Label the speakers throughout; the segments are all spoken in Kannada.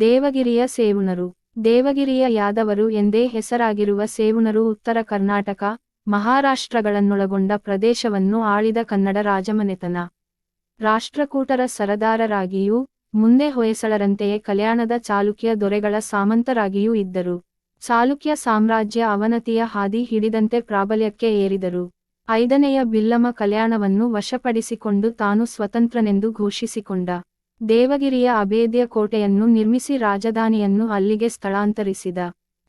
Speaker 1: ದೇವಗಿರಿಯ ಸೇವುಣರು ದೇವಗಿರಿಯ ಯಾದವರು ಎಂದೇ ಹೆಸರಾಗಿರುವ ಸೇವುಣರು ಉತ್ತರ ಕರ್ನಾಟಕ, ಮಹಾರಾಷ್ಟ್ರಗಳನ್ನೊಳಗೊಂಡ ಪ್ರದೇಶವನ್ನು ಆಳಿದ ಕನ್ನಡ ರಾಜಮನೆತನ. ರಾಷ್ಟ್ರಕೂಟರ ಸರದಾರರಾಗಿಯೂ, ಮುಂದೆ ಹೊಯ್ಸಳರಂತೆಯೇ ಕಲ್ಯಾಣದ ಚಾಲುಕ್ಯ ದೊರೆಗಳ ಸಾಮಂತರಾಗಿಯೂ ಇದ್ದರು. ಚಾಲುಕ್ಯ ಸಾಮ್ರಾಜ್ಯ ಅವನತಿಯ ಹಾದಿ ಹಿಡಿದಂತೆ ಪ್ರಾಬಲ್ಯಕ್ಕೆ ಏರಿದರು. ಐದನೆಯ ಬಿಲ್ಲಮ ಕಲ್ಯಾಣವನ್ನು ವಶಪಡಿಸಿಕೊಂಡು ತಾನು ಸ್ವತಂತ್ರನೆಂದು ಘೋಷಿಸಿಕೊಂಡ. ದೇವಗಿರಿಯ ಅಭೇದ್ಯ ಕೋಟೆಯನ್ನು ನಿರ್ಮಿಸಿ ರಾಜಧಾನಿಯನ್ನು ಅಲ್ಲಿಗೆ ಸ್ಥಳಾಂತರಿಸಿದ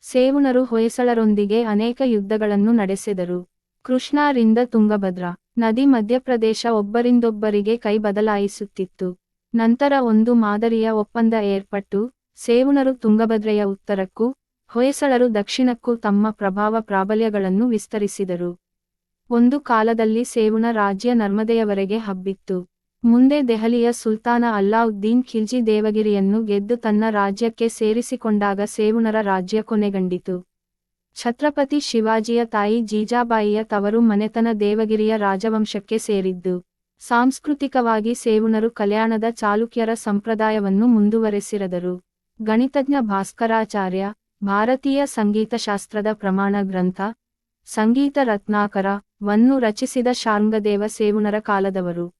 Speaker 1: ಸೇವುಣರು ಹೊಯ್ಸಳರೊಂದಿಗೆ ಅನೇಕ ಯುದ್ಧಗಳನ್ನು ನಡೆಸಿದರು. ಕೃಷ್ಣಾರಿಂದ ತುಂಗಭದ್ರ ನದಿ ಮಧ್ಯಪ್ರದೇಶ ಒಬ್ಬರಿಂದೊಬ್ಬರಿಗೆ ಕೈ ಬದಲಾಯಿಸುತ್ತಿತ್ತು. ನಂತರ ಒಂದು ಮಾದರಿಯ ಒಪ್ಪಂದ ಏರ್ಪಟ್ಟು ಸೇವುಣರು ತುಂಗಭದ್ರೆಯ ಉತ್ತರಕ್ಕೂ ಹೊಯ್ಸಳರು ದಕ್ಷಿಣಕ್ಕೂ ತಮ್ಮ ಪ್ರಭಾವ ಪ್ರಾಬಲ್ಯಗಳನ್ನು ವಿಸ್ತರಿಸಿದರು. ಒಂದು ಕಾಲದಲ್ಲಿ ಸೇವುಣ ರಾಜ್ಯ ನರ್ಮದೆಯವರೆಗೆ ಹಬ್ಬಿತ್ತು. ಮುಂದೆ ದೆಹಲಿಯ ಸುಲ್ತಾನ ಅಲ್ಲಾವುದ್ದೀನ್ ಖಿಲ್ಜಿ ದೇವಗಿರಿಯನ್ನು ಗೆದ್ದು ತನ್ನ ರಾಜ್ಯಕ್ಕೆ ಸೇರಿಸಿಕೊಂಡಾಗ ಸೇವುಣರ ರಾಜ್ಯ ಕೊನೆಗಂಡಿತು. ಛತ್ರಪತಿ ಶಿವಾಜಿಯ ತಾಯಿ ಜೀಜಾಬಾಯಿಯ ತವರು ಮನೆತನ ದೇವಗಿರಿಯ ರಾಜವಂಶಕ್ಕೆ ಸೇರಿದ್ದು. ಸಾಂಸ್ಕೃತಿಕವಾಗಿ ಸೇವುಣರು ಕಲ್ಯಾಣದ ಚಾಲುಕ್ಯರ ಸಂಪ್ರದಾಯವನ್ನು ಮುಂದುವರೆಸಿರದರು. ಗಣಿತಜ್ಞ ಭಾಸ್ಕರಾಚಾರ್ಯ, ಭಾರತೀಯ ಸಂಗೀತಶಾಸ್ತ್ರದ ಪ್ರಮಾಣ ಗ್ರಂಥ, ಸಂಗೀತ ರತ್ನಾಕರ, ವನ್ನು ರಚಿಸಿದ ಶಾರ್ಂಗದೇವ ಸೇವುಣರ ಕಾಲದವರು.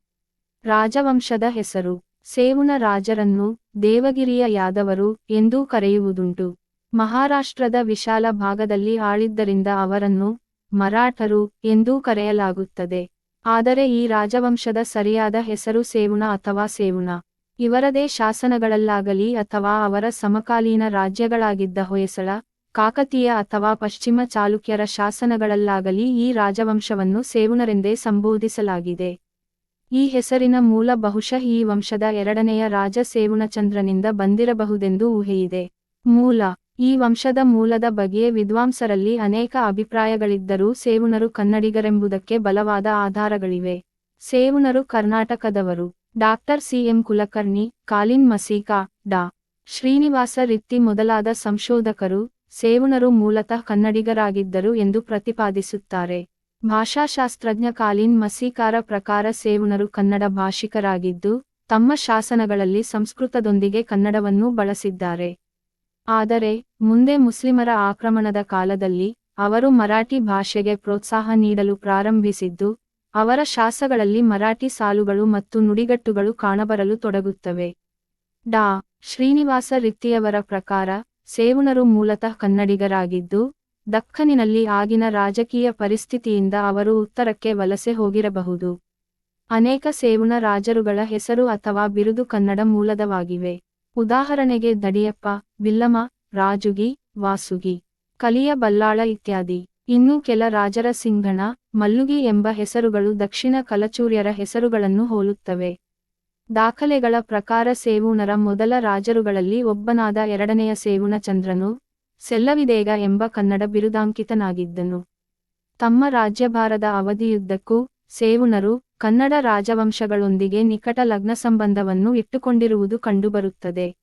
Speaker 1: ರಾಜವಂಶದ ಹೆಸರು ಸೇವುನ ರಾಜರನ್ನು ದೇವಗಿರಿಯ ಯಾದವರು ಎಂದೂ ಕರೆಯುವುದುಂಟು. ಮಹಾರಾಷ್ಟ್ರದ ವಿಶಾಲ ಭಾಗದಲ್ಲಿ ಆಳಿದ್ದರಿಂದ ಅವರನ್ನು ಮರಾಠರು ಎಂದೂ ಕರೆಯಲಾಗುತ್ತದೆ. ಆದರೆ ಈ ರಾಜವಂಶದ ಸರಿಯಾದ ಹೆಸರು ಸೇವುಣ ಅಥವಾ ಸೇವುಣ ಇವರದೇ ಶಾಸನಗಳಲ್ಲಾಗಲಿ ಅಥವಾ ಅವರ ಸಮಕಾಲೀನ ರಾಜ್ಯಗಳಾಗಿದ್ದ ಹೊಯ್ಸಳ, ಕಾಕತೀಯ ಅಥವಾ ಪಶ್ಚಿಮ ಚಾಲುಕ್ಯರ ಶಾಸನಗಳಲ್ಲಾಗಲಿ ಈ ರಾಜವಂಶವನ್ನು ಸೇವುಣರೆಂದೇ ಸಂಬೋಧಿಸಲಾಗಿದೆ. ಈ ಹೆಸರಿನ ಮೂಲ ಬಹುಶಃ ಈ ವಂಶದ ಎರಡನೆಯ ರಾಜ ಸೇವುಣಚಂದ್ರನಿಂದ ಬಂದಿರಬಹುದೆಂದು ಊಹೆಯಿದೆ. ಮೂಲ. ಈ ವಂಶದ ಮೂಲದ ಬಗ್ಗೆ ವಿದ್ವಾಂಸರಲ್ಲಿ ಅನೇಕ ಅಭಿಪ್ರಾಯಗಳಿದ್ದರೂ ಸೇವುಣರು ಕನ್ನಡಿಗರೆಂಬುದಕ್ಕೆ ಬಲವಾದ ಆಧಾರಗಳಿವೆ. ಸೇವುಣರು ಕರ್ನಾಟಕದವರು. Doctor C. M. Kulkarni, Colin Masica, ಡಾ. ಶ್ರೀನಿವಾಸ ರಿತ್ತಿ ಮೊದಲಾದ ಸಂಶೋಧಕರು ಸೇವುಣರು ಮೂಲತಃ ಕನ್ನಡಿಗರಾಗಿದ್ದರು ಎಂದು ಪ್ರತಿಪಾದಿಸುತ್ತಾರೆ. ಭಾಷಾಶಾಸ್ತ್ರಜ್ಞ ಕಾಲಿನ್ ಮಸೀಕಾರ ಪ್ರಕಾರ ಸೇವುನರು ಕನ್ನಡ ಭಾಷಿಕರಾಗಿದ್ದು, ತಮ್ಮ ಶಾಸನಗಳಲ್ಲಿ ಸಂಸ್ಕೃತದೊಂದಿಗೆ ಕನ್ನಡವನ್ನೂ ಬಳಸಿದ್ದಾರೆ. ಆದರೆ, ಮುಂದೆ ಮುಸ್ಲಿಮರ ಆಕ್ರಮಣದ ಕಾಲದಲ್ಲಿ, ಅವರು ಮರಾಠಿ ಭಾಷೆಗೆ ಪ್ರೋತ್ಸಾಹ ನೀಡಲು ಪ್ರಾರಂಭಿಸಿದ್ದು, ಅವರ ಶಾಸಗಳಲ್ಲಿ ಮರಾಠಿ ಸಾಲುಗಳು ಮತ್ತು ನುಡಿಗಟ್ಟುಗಳು ಕಾಣಬರಲು ತೊಡಗುತ್ತವೆ. ಡಾ. ಶ್ರೀನಿವಾಸ ರಿತ್ತಿಯವರ ಪ್ರಕಾರ, ಸೇವುನರು ಮೂಲತಃ ಕನ್ನಡಿಗರಾಗಿದ್ದು ದಕ್ಕನಿನಲ್ಲಿ ಆಗಿನ ರಾಜಕೀಯ ಪರಿಸ್ಥಿತಿಯಿಂದ ಅವರು ಉತ್ತರಕ್ಕೆ ವಲಸೆ ಹೋಗಿರಬಹುದು. ಅನೇಕ ಸೇವುಣ ರಾಜರುಗಳ ಹೆಸರು ಅಥವಾ ಬಿರುದು ಕನ್ನಡ ಮೂಲದವಾಗಿವೆ. ಉದಾಹರಣೆಗೆ ದಡಿಯಪ್ಪ ಬಿಲ್ಲಮ ರಾಜುಗಿ, ವಾಸುಗಿ, ಕಲಿಯ ಬಲ್ಲಾಳ ಇತ್ಯಾದಿ. ಇನ್ನೂ ಕೆಲ ರಾಜರ ಸಿಂಘಣ ಮಲ್ಲುಗಿ ಎಂಬ ಹೆಸರುಗಳು ದಕ್ಷಿಣ ಕಲಚೂರ್ಯರ ಹೆಸರುಗಳನ್ನು ಹೋಲುತ್ತವೆ. ದಾಖಲೆಗಳ ಪ್ರಕಾರ ಸೇವುಣರ ಮೊದಲ ರಾಜರುಗಳಲ್ಲಿ ಒಬ್ಬನಾದ ಎರಡನೆಯ ಸೇವುಣ ಚಂದ್ರನು ಸೆಲ್ಲವಿದೇಗ ಎಂಬ ಕನ್ನಡ ಬಿರುದಾಂಕಿತನಾಗಿದ್ದನು. ತಮ್ಮ ರಾಜ್ಯಭಾರದ ಅವಧಿಯುದ್ದಕ್ಕೂ ಸೇವುನರು ಕನ್ನಡ ರಾಜವಂಶಗಳೊಂದಿಗೆ ನಿಕಟ ಲಗ್ನ ಸಂಬಂಧವನ್ನು ಇಟ್ಟುಕೊಂಡಿರುವುದು ಕಂಡುಬರುತ್ತದೆ.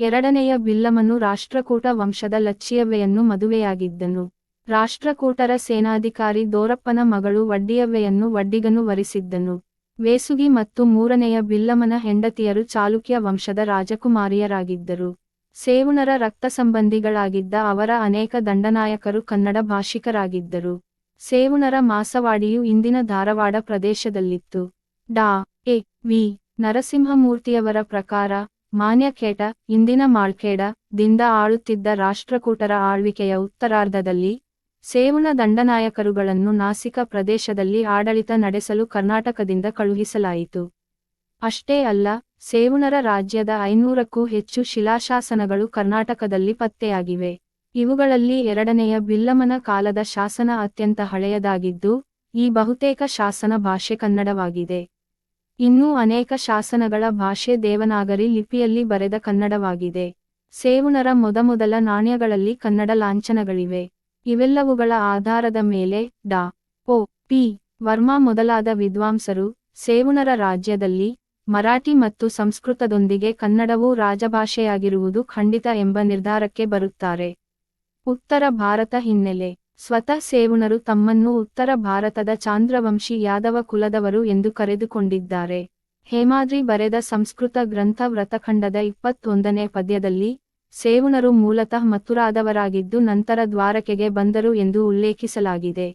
Speaker 1: ಎರಡನೆಯ ಬಿಲ್ಲಮನು ರಾಷ್ಟ್ರಕೂಟ ವಂಶದ ಲಚ್ಚಿಯವ್ವೆಯನ್ನು ಮದುವೆಯಾಗಿದ್ದನು. ರಾಷ್ಟ್ರಕೂಟರ ಸೇನಾಧಿಕಾರಿ ದೋರಪ್ಪನ ಮಗಳು ವಡ್ಡಿಯವ್ವೆಯನ್ನು ವಡ್ಡಿಗನು ವರಿಸಿದ್ದನು. ವೇಸುಗಿ ಮತ್ತು ಮೂರನೆಯ ಬಿಲ್ಲಮನ ಹೆಂಡತಿಯರು ಚಾಲುಕ್ಯ ವಂಶದ ರಾಜಕುಮಾರಿಯರಾಗಿದ್ದರು. ಸೇವುಣರ ರಕ್ತ ಸಂಬಂಧಿಗಳಾಗಿದ್ದ ಅವರ ಅನೇಕ ದಂಡನಾಯಕರು ಕನ್ನಡ ಭಾಷಿಕರಾಗಿದ್ದರು. ಸೇವುಣರ ಮಾಸವಾಡಿಯು ಇಂದಿನ ಧಾರವಾಡ ಪ್ರದೇಶದಲ್ಲಿತ್ತು. ಡಾ. ಎ. ವಿ. ನರಸಿಂಹಮೂರ್ತಿಯವರ ಪ್ರಕಾರ ಮಾನ್ಯಖೇಟ ಇಂದಿನ ಮಾಳ್ಖೇಡ ದಿಂದ ಆಳುತ್ತಿದ್ದ ರಾಷ್ಟ್ರಕೂಟರ ಆಳ್ವಿಕೆಯ ಉತ್ತರಾರ್ಧದಲ್ಲಿ ಸೇವುಣ ದಂಡನಾಯಕರುಗಳನ್ನು ನಾಸಿಕ ಪ್ರದೇಶದಲ್ಲಿ ಆಡಳಿತ ನಡೆಸಲು ಕರ್ನಾಟಕದಿಂದ ಕಳುಹಿಸಲಾಯಿತು. ಅಷ್ಟೇ ಅಲ್ಲ ಸೇವುಣರ ರಾಜ್ಯದ ಐನೂರಕ್ಕೂ ಹೆಚ್ಚು ಶಿಲಾಶಾಸನಗಳು ಕರ್ನಾಟಕದಲ್ಲಿ ಪತ್ತೆಯಾಗಿವೆ. ಇವುಗಳಲ್ಲಿ ಎರಡನೆಯ ಬಿಲ್ಲಮನ ಕಾಲದ ಶಾಸನ ಅತ್ಯಂತ ಹಳೆಯದಾಗಿದ್ದು, ಈ ಬಹುತೇಕ ಶಾಸನ ಭಾಷೆ ಕನ್ನಡವಾಗಿದೆ. ಇನ್ನೂ ಅನೇಕ ಶಾಸನಗಳ ಭಾಷೆ ದೇವನಾಗರಿ ಲಿಪಿಯಲ್ಲಿ ಬರೆದ ಕನ್ನಡವಾಗಿದೆ. ಸೇವುಣರ ಮೊದಮೊದಲ ನಾಣ್ಯಗಳಲ್ಲಿ ಕನ್ನಡ ಲಾಂಛನಗಳಿವೆ. ಇವೆಲ್ಲವುಗಳ ಆಧಾರದ ಮೇಲೆ ಡಾ. ಒ. ಪಿ. ವರ್ಮಾ ಮೊದಲಾದ ವಿದ್ವಾಂಸರು ಸೇವುಣರ ರಾಜ್ಯದಲ್ಲಿ ಮರಾಠಿ ಮತ್ತು ಸಂಸ್ಕೃತದೊಂದಿಗೆ ಕನ್ನಡವೂ ರಾಜಭಾಷೆಯಾಗಿರುವುದು ಖಂಡಿತ ಎಂಬ ನಿರ್ಧಾರಕ್ಕೆ ಬರುತ್ತಾರೆ. ಉತ್ತರ ಭಾರತ ಹಿನ್ನೆಲೆ. ಸ್ವತಃ ಸೇವುಣರು ತಮ್ಮನ್ನು ಉತ್ತರ ಭಾರತದ ಚಾಂದ್ರವಂಶಿ ಯಾದವ ಕುಲದವರು ಎಂದು ಕರೆದುಕೊಂಡಿದ್ದಾರೆ. ಹೇಮಾದ್ರಿ ಬರೆದ ಸಂಸ್ಕೃತ ಗ್ರಂಥ ವ್ರತಖಂಡದ ಇಪ್ಪತ್ತೊಂದನೇ ಪದ್ಯದಲ್ಲಿ ಸೇವುಣರು ಮೂಲತಃ ಮಥುರಾದವರಾಗಿದ್ದು ನಂತರ ದ್ವಾರಕೆಗೆ ಬಂದರು ಎಂದು ಉಲ್ಲೇಖಿಸಲಾಗಿದೆ.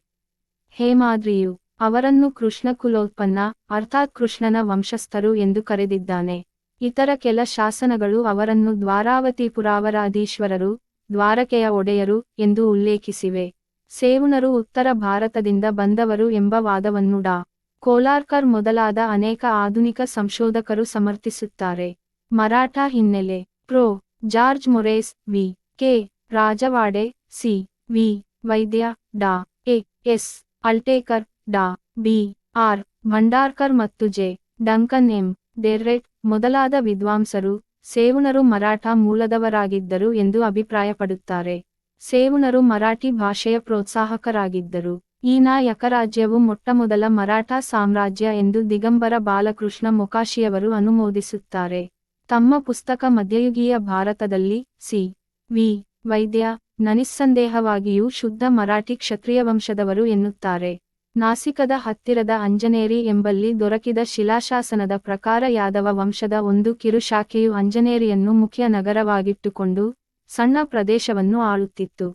Speaker 1: ಹೇಮಾದ್ರಿಯು ಅವರನ್ನು ಕೃಷ್ಣ ಕುಲೋತ್ಪನ್ನ ಅರ್ಥಾತ್ ಕೃಷ್ಣನ ವಂಶಸ್ಥರು ಎಂದು ಕರೆದಿದ್ದಾನೆ. ಇತರ ಕೆಲ ಶಾಸನಗಳು ಅವರನ್ನು ದ್ವಾರಾವತಿಪುರಾವರಾಧೀಶ್ವರರು ದ್ವಾರಕೆಯ ಒಡೆಯರು ಎಂದು ಉಲ್ಲೇಖಿಸಿವೆ. ಸೇವುನರು ಉತ್ತರ ಭಾರತದಿಂದ ಬಂದವರು ಎಂಬ ವಾದವನ್ನು ಡಾ. ಕೋಲಾರ್ಕರ್ ಮೊದಲಾದ ಅನೇಕ ಆಧುನಿಕ ಸಂಶೋಧಕರು ಸಮರ್ಥಿಸುತ್ತಾರೆ. ಮರಾಠ ಹಿನ್ನೆಲೆ. Prof. George Moraes, V. K. Rajwade, C. V. Vaidya, ಡಾ. ಎ. ಎಸ್. ಅಲ್ಟೇಕರ್ ಡಾ, ಬಿ, ಆರ್, ಭಂಡಾರ್ಕರ್ ಮತ್ತು ಜೆ, ಡಂಕನ್, ಎಂ ಡೆರ್ರೆಟ್ ಮೊದಲಾದ ವಿದ್ವಾಂಸರು ಸೇವುಣರು ಮರಾಠ ಮೂಲದವರಾಗಿದ್ದರು ಎಂದು ಅಭಿಪ್ರಾಯಪಡುತ್ತಾರೆ. ಸೇವುಣರು ಮರಾಠಿ ಭಾಷೆಯ ಪ್ರೋತ್ಸಾಹಕರಾಗಿದ್ದರು. ಈ ನಾಯಕ ರಾಜ್ಯವು ಮೊಟ್ಟಮೊದಲ ಮರಾಠ ಸಾಮ್ರಾಜ್ಯ ಎಂದು ದಿಗಂಬರ ಬಾಲಕೃಷ್ಣ ಮೊಕಾಶಿಯವರು ಅನುಮೋದಿಸುತ್ತಾರೆ. ತಮ್ಮ ಪುಸ್ತಕ ಮಧ್ಯಯುಗೀಯ ಭಾರತದಲ್ಲಿ ಸಿ. ವಿ. ವೈದ್ಯ, ನನಿಸ್ಸಂದೇಹವಾಗಿಯೂ ಶುದ್ಧ ಮರಾಠಿ ಕ್ಷತ್ರಿಯ ವಂಶದವರು ಎನ್ನುತ್ತಾರೆ. ನಾಸಿಕದ ಹತ್ತಿರದ ಅಂಜನೇರಿ ಎಂಬಲ್ಲಿ ದೊರಕಿದ ಶಿಲಾಶಾಸನದ ಪ್ರಕಾರ ಯಾದವ ವಂಶದ ಒಂದು ಕಿರುಶಾಖೆಯು ಅಂಜನೇರಿಯನ್ನು ಮುಖ್ಯ ನಗರವಾಗಿಟ್ಟುಕೊಂಡು ಸಣ್ಣ ಪ್ರದೇಶವನ್ನು ಆಳುತ್ತಿತ್ತು.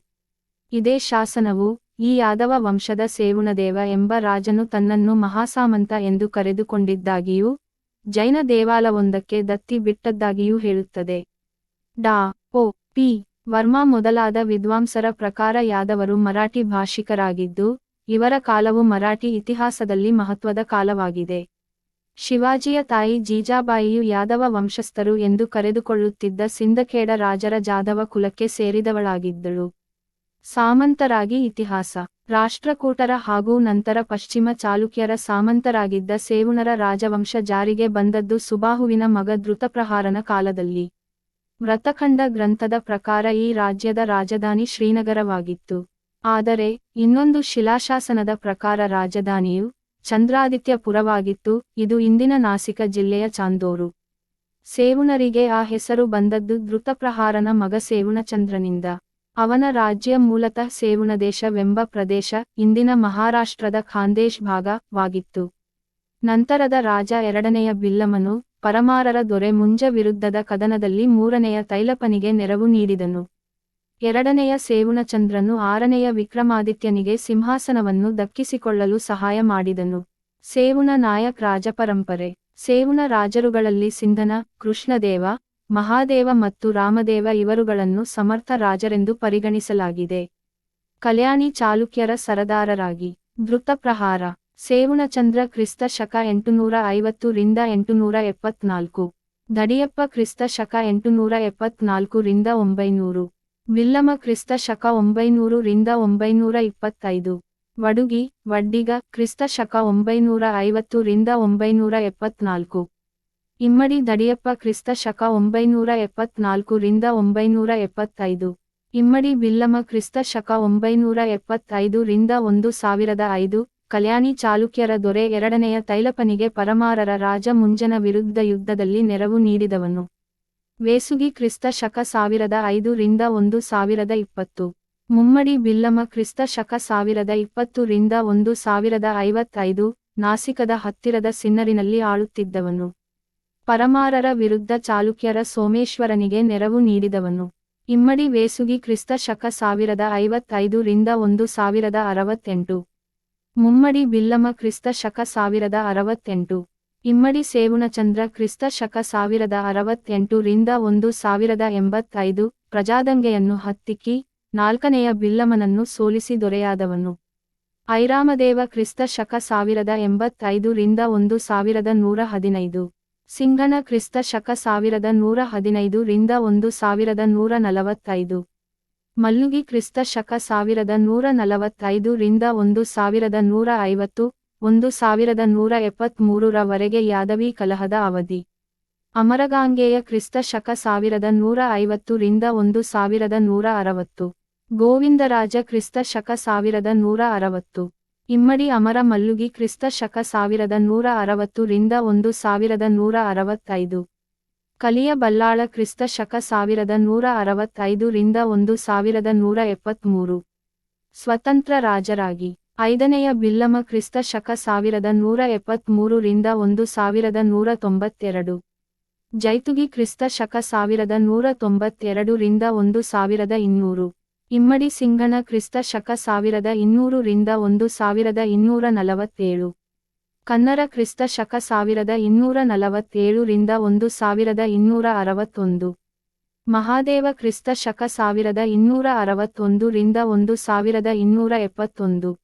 Speaker 1: ಇದೇ ಶಾಸನವು ಈ ಯಾದವ ವಂಶದ ಸೇವುಣದೇವ ಎಂಬ ರಾಜನು ತನ್ನನ್ನು ಮಹಾಸಾಮಂತ ಎಂದು ಕರೆದುಕೊಂಡಿದ್ದಾಗಿಯೂ ಜೈನ ದೇವಾಲವೊಂದಕ್ಕೆ ದತ್ತಿ ಬಿಟ್ಟದ್ದಾಗಿಯೂ ಹೇಳುತ್ತದೆ. ಡಾ. O P. ವರ್ಮಾ ಮೊದಲಾದ ವಿದ್ವಾಂಸರ ಪ್ರಕಾರ ಯಾದವರು ಮರಾಠಿ ಭಾಷಿಕರಾಗಿದ್ದು ಇವರ ಕಾಲವು ಮರಾಠಿ ಇತಿಹಾಸದಲ್ಲಿ ಮಹತ್ವದ ಕಾಲವಾಗಿದೆ. ಶಿವಾಜಿಯ ತಾಯಿ ಜೀಜಾಬಾಯಿಯು ಯಾದವ ವಂಶಸ್ಥರು ಎಂದು ಕರೆದುಕೊಳ್ಳುತ್ತಿದ್ದ ಸಿಂದಖೇಡ ರಾಜರ ಜಾಧವ ಕುಲಕ್ಕೆ ಸೇರಿದವಳಾಗಿದ್ದಳು. ಸಾಮಂತರಾಗಿ ಇತಿಹಾಸ, ರಾಷ್ಟ್ರಕೂಟರ ಹಾಗೂ ನಂತರ ಪಶ್ಚಿಮ ಚಾಲುಕ್ಯರ ಸಾಮಂತರಾಗಿದ್ದ ಸೇವುಣರ ರಾಜವಂಶ ಜಾರಿಗೆ ಬಂದದ್ದು ಸುಬಾಹುವಿನ ಮಗ ಧೃತಪ್ರಹಾರನ ಕಾಲದಲ್ಲಿ. ವ್ರತಖಂಡ ಗ್ರಂಥದ ಪ್ರಕಾರ ಈ ರಾಜ್ಯದ ರಾಜಧಾನಿ ಶ್ರೀನಗರವಾಗಿತ್ತು. ಆದರೆ, ಇನ್ನೊಂದು ಶಿಲಾಶಾಸನದ ಪ್ರಕಾರ ರಾಜಧಾನಿಯು ಚಂದ್ರಾದಿತ್ಯಪುರವಾಗಿತ್ತು ಇದು ಇಂದಿನ ನಾಸಿಕ ಜಿಲ್ಲೆಯ ಚಾಂದೋರು. ಸೇವುಣರಿಗೆ ಆ ಹೆಸರು ಬಂದದ್ದು ಧೃತಪ್ರಹಾರನ ಮಗ ಸೇವುಣಚಂದ್ರನಿಂದ ಅವನ ರಾಜ್ಯ ಮೂಲತಃ ಸೇವುಣದೇಶವೆಂಬ ಪ್ರದೇಶ, ಇಂದಿನ ಮಹಾರಾಷ್ಟ್ರದ ಖಾಂದೇಶ್ ಭಾಗವಾಗಿತ್ತು. ನಂತರದ ರಾಜ ಎರಡನೆಯ ಬಿಲ್ಲಮನು ಪರಮಾರರ ದೊರೆ ಮುಂಜ ವಿರುದ್ಧದ ಕದನದಲ್ಲಿ ಮೂರನೆಯ ತೈಲಪನಿಗೆ ನೆರವು ನೀಡಿದನು. ಎರಡನೆಯ ಸೇವುಣಚಂದ್ರನು ಆರನೆಯ ವಿಕ್ರಮಾದಿತ್ಯನಿಗೆ ಸಿಂಹಾಸನವನ್ನು ದಕ್ಕಿಸಿಕೊಳ್ಳಲು ಸಹಾಯ ಮಾಡಿದನು. ಸೇವುಣ ನಾಯಕ್ ರಾಜಪರಂಪರೆ. ಸೇವುಣ ರಾಜರುಗಳಲ್ಲಿ ಸಿಂಧನ, ಕೃಷ್ಣದೇವ, ಮಹಾದೇವ ಮತ್ತು ರಾಮದೇವ ಇವರುಗಳನ್ನು ಸಮರ್ಥ ರಾಜರೆಂದು ಪರಿಗಣಿಸಲಾಗಿದೆ. ಕಲ್ಯಾಣಿ ಚಾಲುಕ್ಯರ ಸರದಾರರಾಗಿ. ಧೃತಪ್ರಹಾರ ಸೇವುಣಚಂದ್ರ ಕ್ರಿಸ್ತ ಶಕ ಎಂಟುನೂರ ಐವತ್ತು ರಿಂದ ಎಂಟುನೂರ ಎಪ್ಪತ್ನಾಲ್ಕು. ದಡಿಯಪ್ಪ ಕ್ರಿಸ್ತ ಶಕ ಎಂಟುನೂರ ಎಪ್ಪತ್ನಾಲ್ಕು ರಿಂದ ಒಂಬೈನೂರು. ವಿಲ್ಲಮ ಕ್ರಿಸ್ತ ಶಕ ಒಂಬೈನೂರು ರಿಂದ ಒಂಬೈನೂರ ಇಪ್ಪತ್ತೈದು. ವಡುಗಿ, ವಡ್ಡಿಗ, ಕ್ರಿಸ್ತ ಶಕ ಒಂಬೈನೂರ ಐವತ್ತು ರಿಂದ ಒಂಬೈನೂರ ಎಪ್ಪತ್ನಾಲ್ಕು. ಇಮ್ಮಡಿ ದಡಿಯಪ್ಪ ಕ್ರಿಸ್ತ ಶಕ ಒಂಬೈನೂರ ಎಪ್ಪತ್ನಾಲ್ಕು ರಿಂದ ಒಂಬೈನೂರ ಎಪ್ಪತ್ತೈದು. ಇಮ್ಮಡಿ ಬಿಲ್ಲಮ ಕ್ರಿಸ್ತ ಶಕ ಒಂಬೈನೂರ ಎಪ್ಪತ್ತೈದು ರಿಂದ ಒಂದು ಸಾವಿರದ ಐದು. ಕಲ್ಯಾಣಿ ಚಾಲುಕ್ಯರ ದೊರೆ ಎರಡನೆಯ ತೈಲಪನಿಗೆ ಪರಮಾರರ ರಾಜ ಮುಂಜನ ವಿರುದ್ಧ ಯುದ್ಧದಲ್ಲಿ ನೆರವು ನೀಡಿದವನು. ವೇಸುಗಿ ಕ್ರಿಸ್ತ ಶಕ ಸಾವಿರದ ಐದು ರಿಂದ ಒಂದು ಸಾವಿರದ ಇಪ್ಪತ್ತು. ಮುಮ್ಮಡಿ ಬಿಲ್ಲಮ ಕ್ರಿಸ್ತ ಶಕ ಸಾವಿರದ ಇಪ್ಪತ್ತು ರಿಂದ ಒಂದು ಸಾವಿರದ ಐವತ್ತೈದು, ನಾಸಿಕದ ಹತ್ತಿರದ ಸಿನ್ನರಿನಲ್ಲಿ ಆಳುತ್ತಿದ್ದವನು. ಪರಮಾರರ ವಿರುದ್ಧ ಚಾಲುಕ್ಯರ ಸೋಮೇಶ್ವರನಿಗೆ ನೆರವು ನೀಡಿದವನು. ಇಮ್ಮಡಿ ವೇಸುಗಿ ಕ್ರಿಸ್ತ ಶಕ ಸಾವಿರದ ಐವತ್ತೈದು ರಿಂದ ಒಂದು ಸಾವಿರದ ಅರವತ್ತೆಂಟು. ಮುಮ್ಮಡಿ ಬಿಲ್ಲಮ ಕ್ರಿಸ್ತ ಶಕ ಸಾವಿರದ ಅರವತ್ತೆಂಟು. ಇಮ್ಮಡಿ ಸೇವುಣಚಂದ್ರ ಕ್ರಿಸ್ತ ಶಕ ಸಾವಿರದ ಅರವತ್ತೆಂಟು ರಿಂದ ಒಂದು ಸಾವಿರದ ಎಂಬತ್ತೈದು ಪ್ರಜಾದಂಗೆಯನ್ನು ಹತ್ತಿಕ್ಕಿ ನಾಲ್ಕನೆಯ ಬಿಲ್ಲಮನನ್ನು ಸೋಲಿಸಿ ದೊರೆಯಾದವನು. ಐರಾಮದೇವ ಕ್ರಿಸ್ತ ಶಕ ಸಾವಿರದ ಎಂಬತ್ತೈದು ರಿಂದ ಒಂದು ಸಾವಿರದ ನೂರ ಹದಿನೈದು. ಸಿಂಗನ ಕ್ರಿಸ್ತ ಶಕ ಸಾವಿರದ ನೂರ ಹದಿನೈದು ರಿಂದ ಒಂದು ಸಾವಿರದ ನೂರ ನಲವತ್ತೈದು. ಮಲ್ಲುಗಿ ಕ್ರಿಸ್ತ ಶಕ ಸಾವಿರದ ನೂರ ನಲವತ್ತೈದು ರಿಂದ ಒಂದು ಸಾವಿರದ ನೂರ ಐವತ್ತು ಒಂದು ಸಾವಿರದ ನೂರ ಎಪ್ಪತ್ಮೂರರವರೆಗೆ ಯಾದವಿ ಕಲಹದ ಅವಧಿ. ಅಮರಗಾಂಗೆಯ ಕ್ರಿಸ್ತ ಶಕ ಸಾವಿರದ ನೂರ ಐವತ್ತು ರಿಂದ ಒಂದು ಸಾವಿರದ ನೂರ ಅರವತ್ತು. ಗೋವಿಂದರಾಜ ಕ್ರಿಸ್ತ ಶಕ ಸಾವಿರದ ನೂರ ಅರವತ್ತು. ಇಮ್ಮಡಿ ಅಮರ ಮಲ್ಲುಗಿ ಕ್ರಿಸ್ತ ಶಕ ಸಾವಿರದ ನೂರ ಅರವತ್ತು ರಿಂದ ಒಂದು ಸಾವಿರದ ನೂರ ಅರವತ್ತೈದು. ಕಲಿಯ ಬಲ್ಲಾಳ ಕ್ರಿಸ್ತ ಶಕ ಸಾವಿರದ ನೂರ ಅರವತ್ತೈದು ರಿಂದ ಒಂದು ಸಾವಿರದ ನೂರ ಎಪ್ಪತ್ಮೂರು. ಸ್ವತಂತ್ರ ರಾಜರಾಗಿ. ಐದನೆಯ ಬಿಲ್ಲಮ ಕ್ರಿಸ್ತ ಶಕ ಸಾವಿರದ ನೂರ ಎಪ್ಪತ್ಮೂರು ರಿಂದ ಒಂದು ಸಾವಿರದ ನೂರ ತೊಂಬತ್ತೆರಡು. ಜೈತುಗಿ ಕ್ರಿಸ್ತ ಶಕ ಸಾವಿರದ ನೂರ ತೊಂಬತ್ತೆರಡು ರಿಂದ ಒಂದು ಸಾವಿರದ ಇನ್ನೂರು. ಇಮ್ಮಡಿ ಸಿಂಗಣ ಕ್ರಿಸ್ತ ಶಕ ಸಾವಿರದ ಇನ್ನೂರು ರಿಂದ ಒಂದು ಸಾವಿರದ ಇನ್ನೂರ ನಲವತ್ತೇಳು. ಕನ್ನರ ಕ್ರಿಸ್ತ ಶಕ ಸಾವಿರದ ಇನ್ನೂರ ನಲವತ್ತೇಳು ರಿಂದ ಒಂದು ಸಾವಿರದ ಇನ್ನೂರ ಅರವತ್ತೊಂದು. ಮಹಾದೇವ ಕ್ರಿಸ್ತ ಶಕ ಸಾವಿರದ ಇನ್ನೂರ ಅರವತ್ತೊಂದು ರಿಂದ ಒಂದು ಸಾವಿರದ ಇನ್ನೂರ ಎಪ್ಪತ್ತೊಂದು.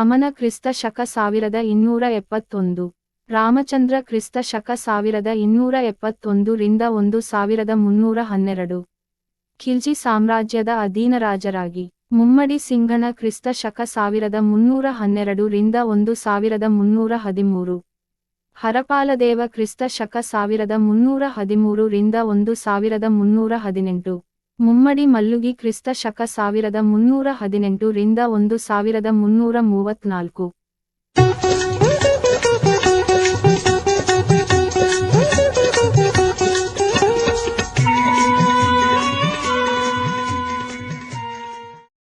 Speaker 1: ಅಮನ ಕ್ರಿಸ್ತ ಶಕ ಸಾವಿರದ ಇನ್ನೂರ ಎಪ್ಪತ್ತೊಂದು. ರಾಮಚಂದ್ರ ಕ್ರಿಸ್ತ ಶಕ ಸಾವಿರದ ಇನ್ನೂರ ಎಪ್ಪತ್ತೊಂದು ರಿಂದ ಒಂದು ಸಾವಿರದ ಮುನ್ನೂರ ಹನ್ನೆರಡು. ಖಿಲ್ಜಿ ಸಾಮ್ರಾಜ್ಯದ ಅಧೀನ ರಾಜರಾಗಿ ಮುಮ್ಮಡಿ ಸಿಂಘನ ಕ್ರಿಸ್ತ ಶಕ ಸಾವಿರದ ಮುನ್ನೂರ ಹನ್ನೆರಡು ರಿಂದ ಒಂದು ಸಾವಿರದ ಮುನ್ನೂರ ಹದಿಮೂರು. ಹರಪಾಲದೇವ ಕ್ರಿಸ್ತ ಶಕ ಸಾವಿರದ ಮುನ್ನೂರ ಹದಿಮೂರು ರಿಂದ ಒಂದು ಸಾವಿರದ ಮುನ್ನೂರ ಹದಿನೆಂಟು. ಮುಮ್ಮಡಿ ಮಲ್ಲುಗಿ ಕ್ರಿಸ್ತ ಶಕ ಸಾವಿರದ ಮುನ್ನೂರ ಹದಿನೆಂಟು ರಿಂದ ಒಂದು ಸಾವಿರದ ಮುನ್ನೂರ ಮೂವತ್ನಾಲ್ಕು.